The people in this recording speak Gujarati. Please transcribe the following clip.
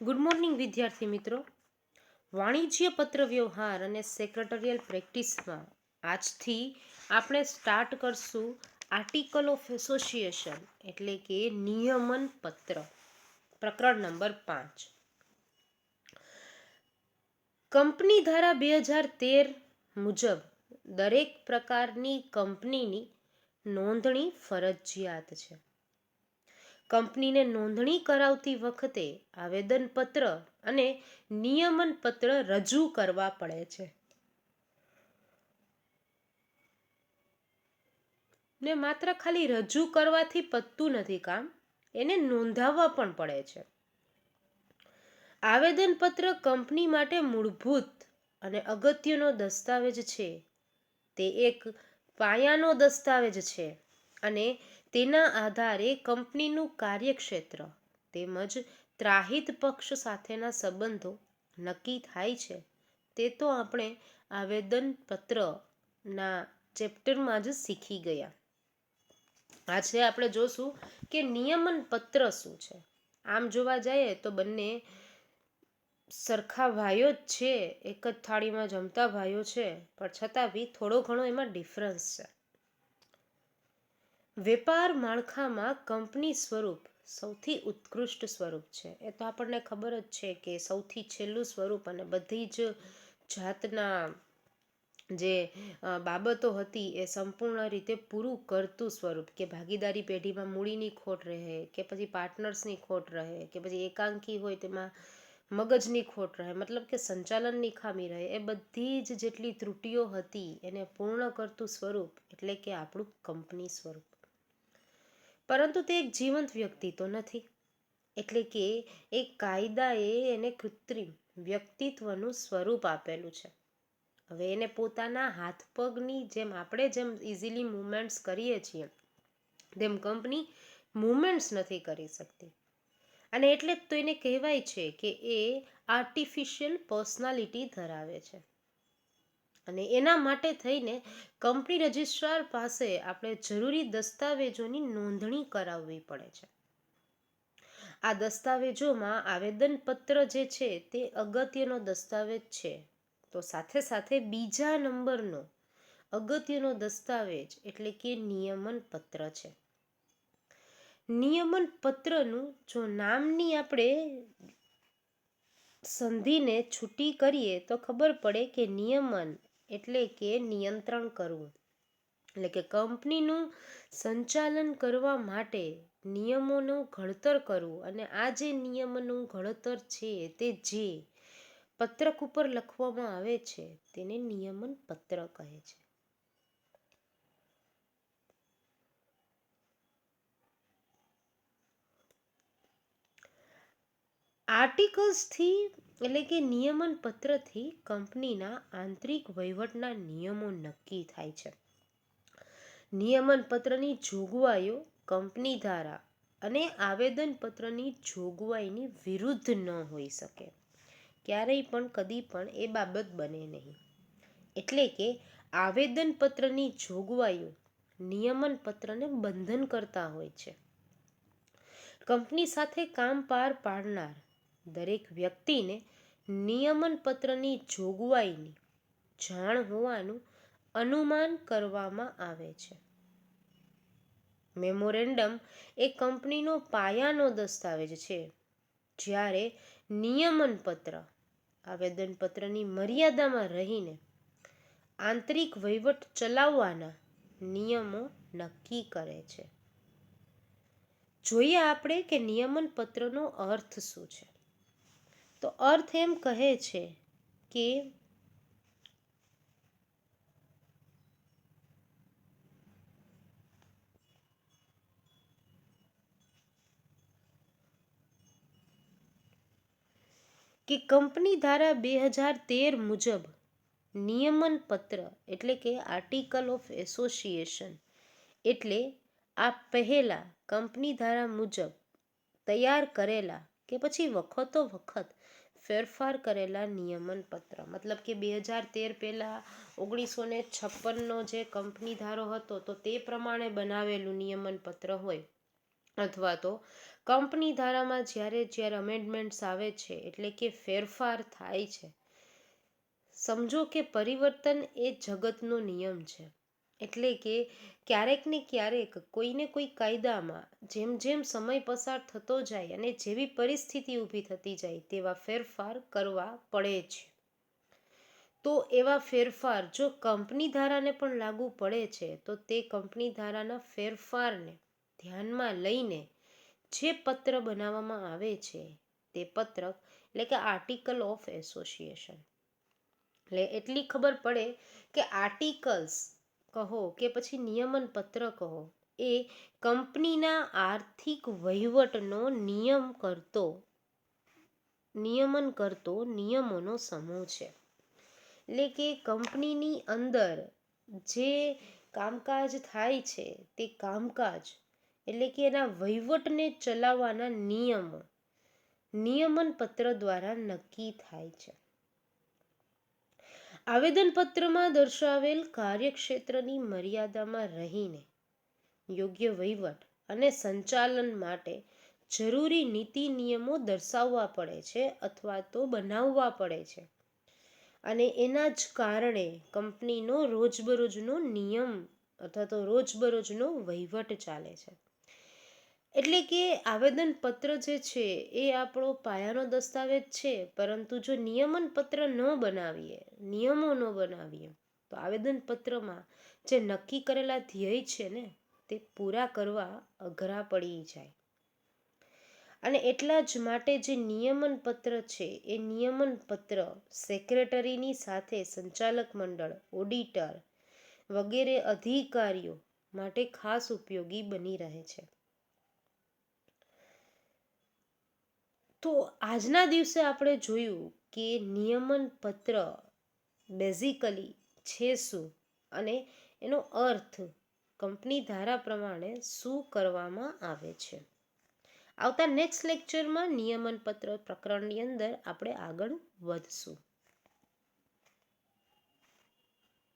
ગુડ મોર્નિંગ વિદ્યાર્થી મિત્રો. વાણિજ્ય પત્ર વ્યવહાર અને સેક્રેટરિયલ પ્રેક્ટિસમાં આજથી આપણે સ્ટાર્ટ કરશું આર્ટિકલ ઓફ એસોસિએશન એટલે કે નિયમન પત્ર, પ્રકરણ નંબર પાંચ. કંપની ધારા બે હજાર તેર મુજબ દરેક પ્રકારની કંપનીની નોંધણી ફરજિયાત છે. કંપનીને નોંધણી કરાવતી વખતે આવેદનપત્ર અને નિયમનપત્ર રજૂ કરવા પડે છે. ને માત્ર ખાલી રજૂ કરવાથી પતતું નથી કામ, એને નોંધાવવા પણ પડે છે. આવેદનપત્ર કંપની માટે મૂળભૂત અને અગત્યનો દસ્તાવેજ છે. તે એક પાયાનો દસ્તાવેજ છે અને તેના આધારે કંપનીનું કાર્યક્ષેત્ર તેમજ ત્રાહિત પક્ષ સાથેના સંબંધો નક્કી થાય છે. તે તો આપણે આવેદનપત્રના ચેપ્ટરમાં જ શીખી ગયા. આજે આપણે જોશું કે નિયમન પત્ર શું છે. આમ જોવા જઈએ તો બંને સરખા ભાઈઓ જ છે, એક જ થાળીમાં જમતા ભાઈઓ છે, પણ છતાં બી થોડો ઘણો એમાં ડિફરન્સ છે. વેપાર માળખામાં કંપની સ્વરૂપ સૌથી ઉત્કૃષ્ટ સ્વરૂપ છે. એ તો આપણને ખબર જ છે કે સૌથી છેલ્લું સ્વરૂપ અને બધી જ જાતના જે બાબતો હતી એ સંપૂર્ણ રીતે પૂરું કરતું સ્વરૂપ કે ભાગીદારી પેઢીમાં મૂડીની ખોટ રહે કે પછી પાર્ટનર્સની ખોટ રહે કે પછી એકાંકી હોય તેમાં મગજની ખોટ રહે, મતલબ કે સંચાલનની ખામી રહે, એ બધી જ જેટલી ત્રુટીઓ હતી એને પૂર્ણ કરતું સ્વરૂપ એટલે કે આપણું કંપની સ્વરૂપ. પરંતુ તે એક જીવંત વ્યક્તિ તો નથી. એટલે કે એક કાયદાએ એને કૃત્રિમ વ્યક્તિત્વનું સ્વરૂપ આપેલું છે. હવે એને પોતાના હાથ પગની જેમ આપણે જેમ ઇઝીલી મુવમેન્ટ્સ કરીએ છીએ, તેમ કંપની મુવમેન્ટ્સ નથી કરી શકતી. અને એટલે જ તો એને કહેવાય છે કે એ આર્ટિફિશિયલ પર્સનાલિટી ધરાવે છે. અને એના માટે થઈને કંપની રજિસ્ટ્રાર પાસે આપણે જરૂરી દસ્તાવેજોની નોંધણી કરાવવી પડે છે. આ દસ્તાવેજોમાં આવેદનપત્ર જે છે તે અગત્યનો દસ્તાવેજ છે. તો સાથે સાથે બીજા નંબરનો અગત્યનો દસ્તાવેજ એટલે કે નિયમન પત્ર છે. નિયમન પત્રનું જો નામની આપણે સંધિને છૂટી કરીએ તો ખબર પડે કે નિયમન એટલે કે નિયંત્રણ કરવું. એટલે કે કંપનીનું સંચાલન કરવા માટે નિયમોનું ઘડતર કરવું. અને આ જે નિયમોનું ઘડતર છે તે જે પત્રક ઉપર લખવામાં આવે છે તેને નિયમન પત્ર કહે છે. આર્ટિકલ્સથી એટલે કે નિયમન પત્રથી કંપનીના આંતરિક વહીવટના નિયમો નક્કી થાય છે. નિયમન પત્રની જોગવાઈઓ કંપની ધારા અને આવેદન પત્રની જોગવાઈની વિરુદ્ધ ન હોઈ શકે. ક્યારેય પણ કદી પણ એ બાબત બને નહીં. એટલે કે આવેદન પત્રની જોગવાઈઓ નિયમન પત્રને બંધન કરતા હોય છે. કંપની સાથે કામ પાર પાડનાર દરેક વ્યક્તિને નિયમન પત્રની જોગવાઈની જાણ હોવાનું અનુમાન કરવામાં આવે છે. મેમોરેન્ડમ એ કંપનીનો પાયાનો દસ્તાવેજ છે. જ્યારે નિયમન પત્ર આવેદનપત્રની મર્યાદામાં રહીને આંતરિક વહીવટ ચલાવવાના નિયમો નક્કી કરે છે. જોઈએ આપણે કે નિયમન પત્રનો અર્થ શું છે. તો અર્થ એમ કહે છે કે કે કંપની ધારા બે હજાર તેર મુજબ નિયમન પત્ર એટલે કે આર્ટિકલ ઓફ એસોસિએશન એટલે આ પહેલા કંપની ધારા મુજબ તૈયાર કરેલા કે પછી વખતો વખત ફેરફાર કરેલા નિયમન પત્ર મતલબ કે બે હજાર તેર પહેલાં ઓગણીસો ને છપ્પનનો જે કંપની ધારો હતો, તો તે પ્રમાણે બનાવેલું નિયમન પત્ર હોય. અથવા તો કંપની ધારામાં જ્યારે જ્યારે અમેન્ડમેન્ટ્સ આવે છે, એટલે કે ફેરફાર થાય છે. સમજો કે પરિવર્તન એ જગતનો નિયમ છે. એટલે કે ક્યારેક ને ક્યારેક કોઈને કોઈ કાયદામાં જેમ જેમ સમય પસાર થતો જાય અને જેવી પરિસ્થિતિ ઊભી થતી જાય તેવા ફેરફાર કરવા પડે છે. તો એવા ફેરફાર જો કંપની ધારાને પણ લાગુ પડે છે, તો તે કંપની ધારાના ફેરફારને ધ્યાનમાં લઈને જે પત્ર બનાવવામાં આવે છે, તે પત્રક એટલે કે આર્ટિકલ ઓફ એસોસિએશન. એટલે એટલી ખબર પડે કે આર્ટિકલ્સ કહો કે પછી નિયમન પત્ર કહો, એ કંપનીના આર્થિક વહીવટનો નિયમ કરતો, નિયમન કરતો નિયમોનો સમૂહ છે. એટલે કે કંપનીની અંદર જે કામકાજ થાય છે તે કામકાજ, એટલે કે એના વહીવટને ચલાવવાના નિયમો નિયમન પત્ર દ્વારા નક્કી થાય છે. આવેદનપત્રમાં દર્શાવેલ કાર્યક્ષેત્રની મર્યાદામાં રહીને યોગ્ય વહીવટ અને સંચાલન માટે જરૂરી નીતિ નિયમો દર્શાવવા પડે છે અથવા તો બનાવવા પડે છે. અને એના જ કારણે કંપનીનો રોજબરોજનો નિયમ અથવા તો રોજબરોજનો વહીવટ ચાલે છે. એટલે કે આવેદનપત્ર જે છે, એ આપણો પાયાનો દસ્તાવેજ છે, પરંતુ જો નિયમન પત્ર ન બનાવીએ, નિયમો ન બનાવીએ, તો આવેદનપત્રમાં જે નક્કી કરેલા ધ્યેય છે ને, તે પૂરા કરવા અઘરા પડી જાય. અને એટલા જ માટે જે નિયમન પત્ર છે, એ નિયમન પત્ર સેક્રેટરીની સાથે સંચાલક મંડળ, ઓડિટર વગેરે અધિકારીઓ માટે ખાસ ઉપયોગી બની રહે છે. તો આજના દિવસે આપણે જોયું કે નિયમન પત્ર બેઝિકલી છે શું અને એનો અર્થ કંપની ધારા પ્રમાણે શું કરવામાં આવે છે. આવતા નેક્સ્ટ લેક્ચરમાં નિયમન પત્ર પ્રકરણની અંદર આપણે આગળ વધશું.